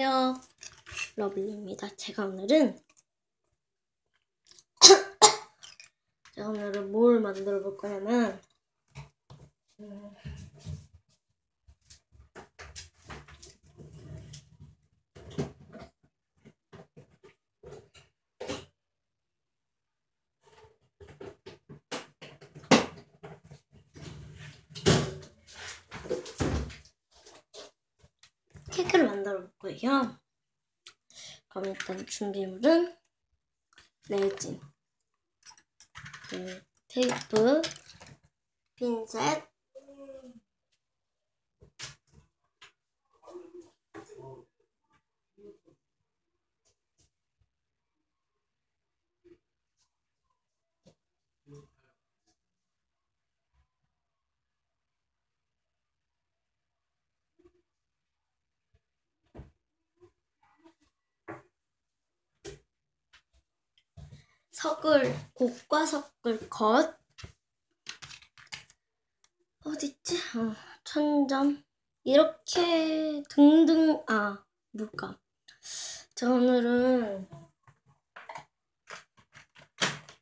안녕하세요. 러블리입니다. 제가 오늘은 제가 오늘은 뭘 만들어 볼 거냐면 음, 케이크를 만들어 볼 거예요. 그럼 일단 준비물은 레진, 그 테이프, 핀셋, 석을 곡과 석을 컷 어딨지? 어, 천점 이렇게 등등 아 뭘까? 저 오늘은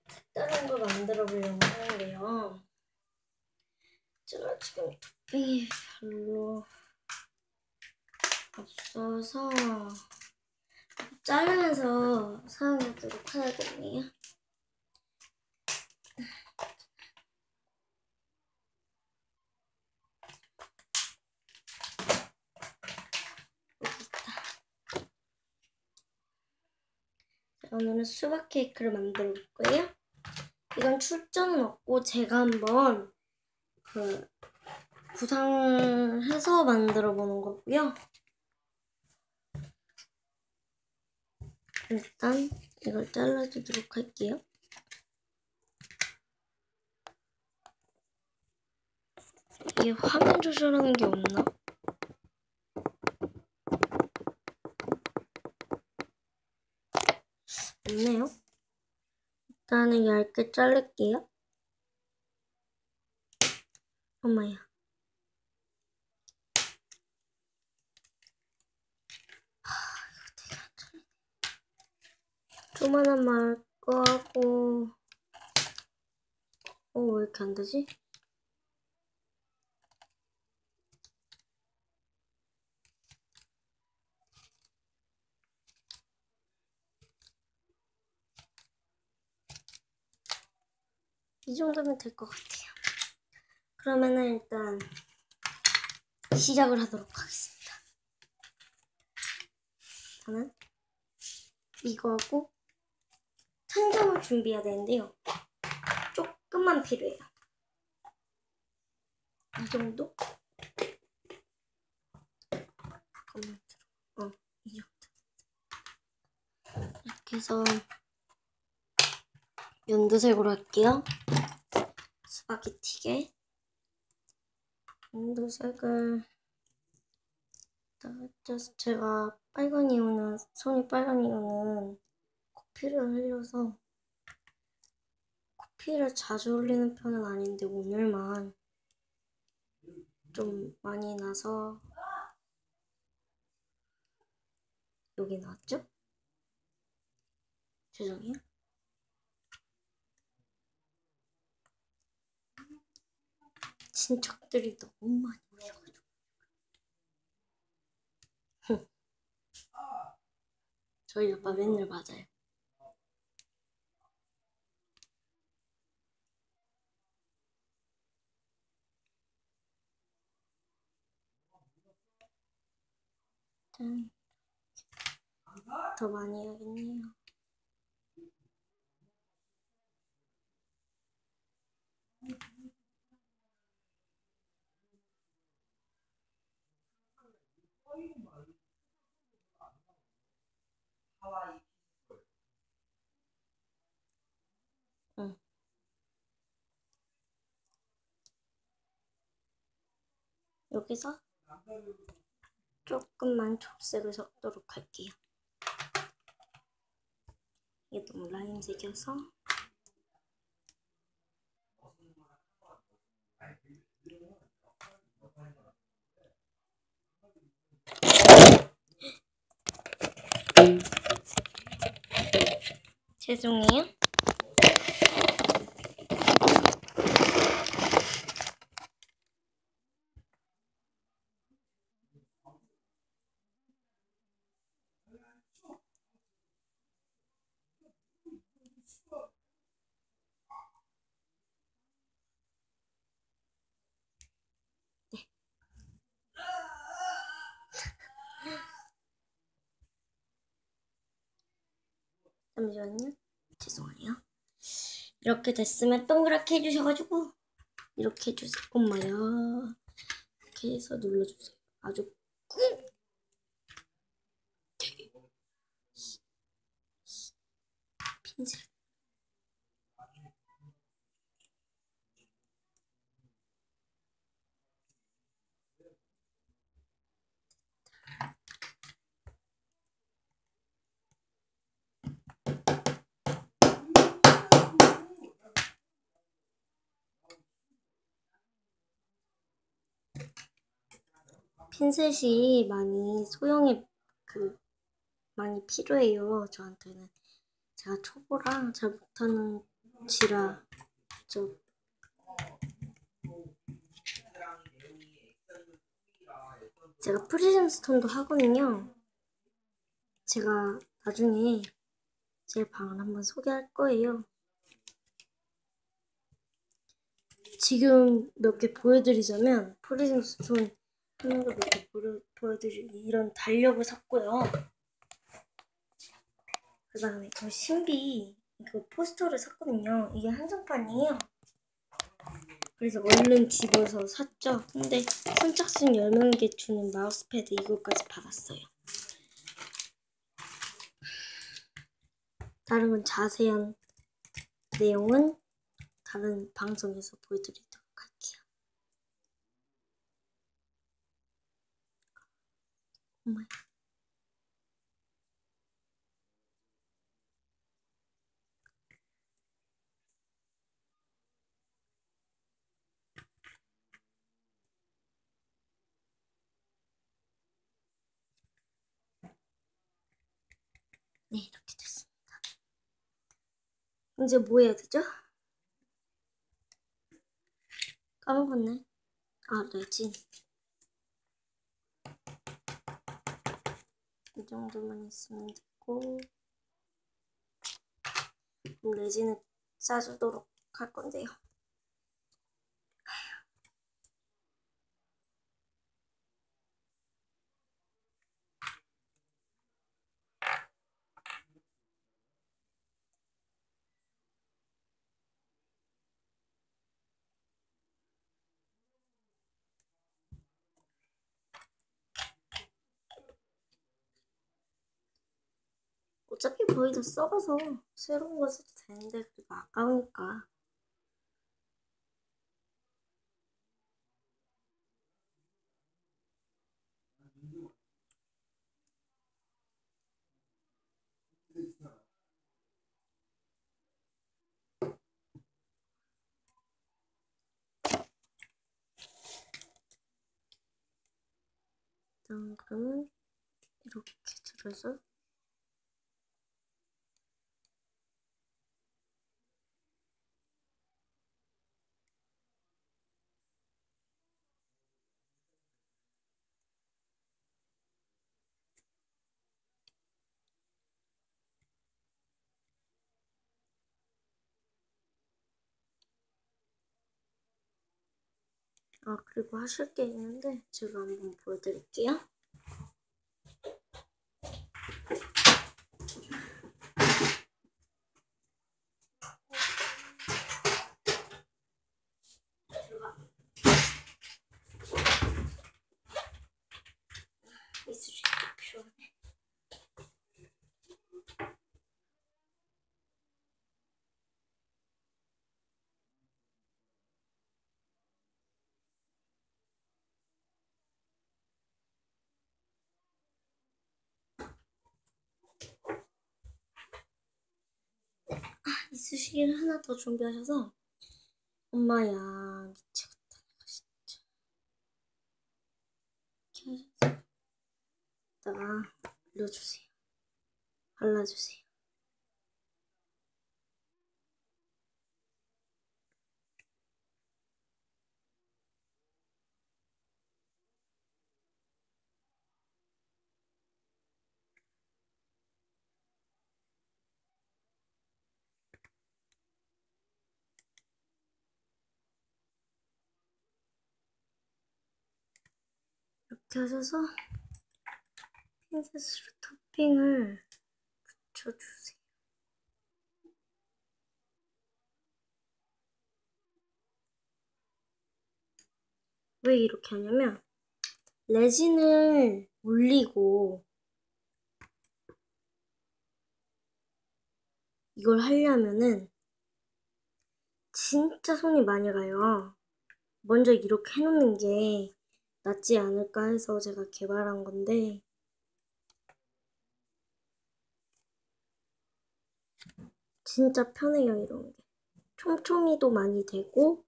색다른 걸 만들어 보려고 하는데요. 제가 지금 토핑이 별로 없어서 자르면서 사용하도록 하거든요. 오늘은 수박 케이크를 만들어 볼 거예요. 이건 출전은 없고 제가 한번 그 구상해서 만들어 보는 거고요. 일단 이걸 잘라주도록 할게요. 이게 화면 조절하는 게 없나? 없네요. 일단은 얇게 자를게요. 엄마야. 조만한 말 거 하고 어, 왜 이렇게 안 되지? 이 정도면 될 것 같아요. 그러면은 일단 시작을 하도록 하겠습니다. 저는 이거 하고 천장을 준비해야 되는데요. 조금만 필요해요. 이 정도? 잠깐만 들어. 어, 이 정도. 이렇게 해서 연두색으로 할게요. 스파게티게 연두색을 제가 빨간 이유는 손이 빨간 이유는 코피를 흘려서 코피를 자주 흘리는 편은 아닌데 오늘만 좀 많이 나서 여기 나왔죠? 죄송해요. 친척들이 너무 많이 오셔가지고 저희 아빠 맨날 맞아요. 짠. 더 많이 해야겠네요. 응. 여기서 조금만 초록색을 섞도록 할게요. 이게 너무 라임색이어서 죄송해요. 잠시만요. 죄송해요. 이렇게 됐으면 동그랗게 해주셔가지고 이렇게 해주세요. 엄마야. 이렇게 해서 눌러주세요. 아주 꾹. 핀셋. 핀셋이 많이 소형이 그 많이 필요해요. 저한테는 제가 초보랑 잘 못하는 지라 저 제가 프리즘 스톤도 하거든요. 제가 나중에 제 방을 한번 소개할 거예요. 지금 몇 개 보여드리자면 프리즘 스톤 몇개 보여드리 이런 달력을 샀고요. 그 다음에 저 신비 그 포스터를 샀거든요. 이게 한정판이에요. 그래서 얼른 집어서 샀죠. 근데 선착순 10명에게 주는 마우스패드 이거까지 받았어요. 다른 건 자세한 내용은 다른 방송에서 보여드리도록 할게요. 엄마야. 네, 이렇게 됐습니다. 이제 뭐 해야 되죠? 까먹었네. 아, 레진. 정도만 있으면 그럼 레진을 짜주도록 할 건데요. 어차피 다 썩어서 새로운 거 써도 되는데 그리고 아까우니까. 그러면 이렇게 들어서 아, 그리고 하실 게 있는데 제가 한번 보여드릴게요. 이쑤시개 필요하네. 이쑤시개를 하나 더 준비하셔서 엄마야 미치겠다. 내가 진짜. 이렇게 하셔서 이따가 올려주세요. 발라주세요. 하셔서 핀셋으로 토핑을 붙여주세요. 왜 이렇게 하냐면 레진을 올리고 이걸 하려면은 진짜 손이 많이 가요. 먼저 이렇게 해놓는 게 낫지 않을까 해서 제가 개발한 건데. 진짜 편해요 이런 게. 촘촘히도 많이 되고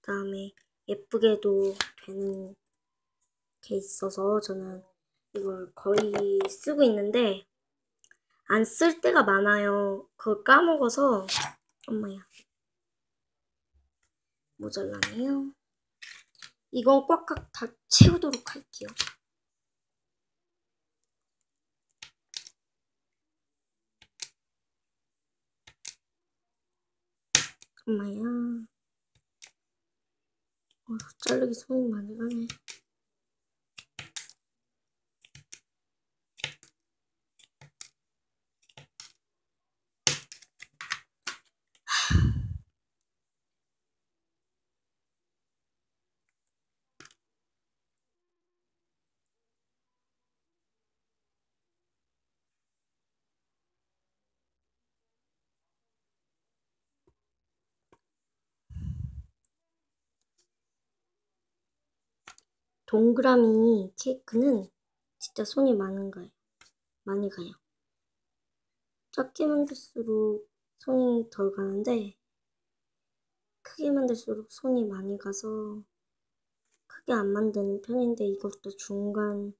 그 다음에 예쁘게도 되는 게 있어서 저는 이걸 거의 쓰고 있는데 안 쓸 때가 많아요. 그걸 까먹어서 엄마야. 모자라네요 이건 꽉꽉 다 채우도록 할게요. 엄마야. 어, 자르기 손이 많이 가네. 동그라미 케이크는 진짜 손이 많은 거예요. 많이 가요. 작게 만들수록 손이 덜 가는데 크게 만들수록 손이 많이 가서 크게 안 만드는 편인데 이것도 중간